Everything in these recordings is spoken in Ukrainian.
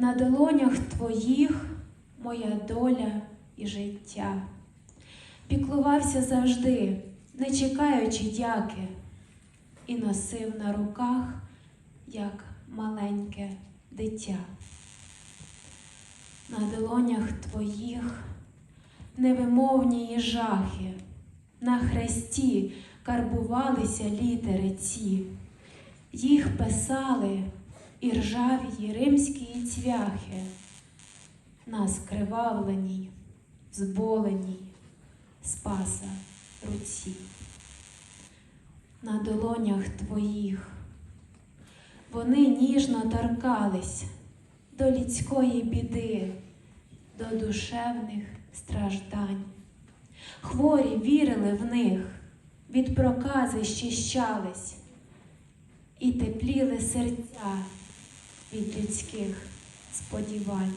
На долонях твоїх моя доля і життя. Піклувався завжди, не чекаючи дяки, і носив на руках, як маленьке дитя. На долонях твоїх невимовні і жахи, на хресті карбувалися літери ці, їх писали і ржаві римські цвяхи, на скривавленій, зболеній спаса руці. На долонях твоїх вони ніжно торкались до людської біди, до душевних страждань. Хворі вірили в них, від прокази щищались, і тепліли серця від людських сподівань.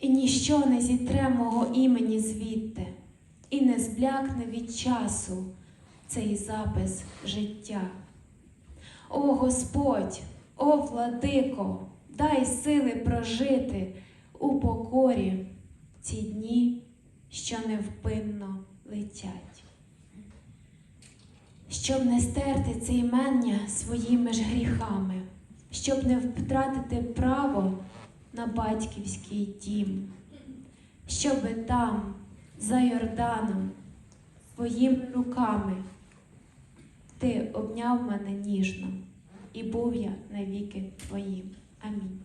І ніщо не зітре мого імені звідти, і не зблякне від часу цей запис життя. О Господь, о владико, дай сили прожити у покорі ці дні, що невпинно летять. Щоб не стерти це імення своїми ж гріхами, щоб не втратити право на батьківський дім, щоби там, за Йорданом, твоїми руками ти обняв мене ніжно, і був я навіки твоїм. Амінь.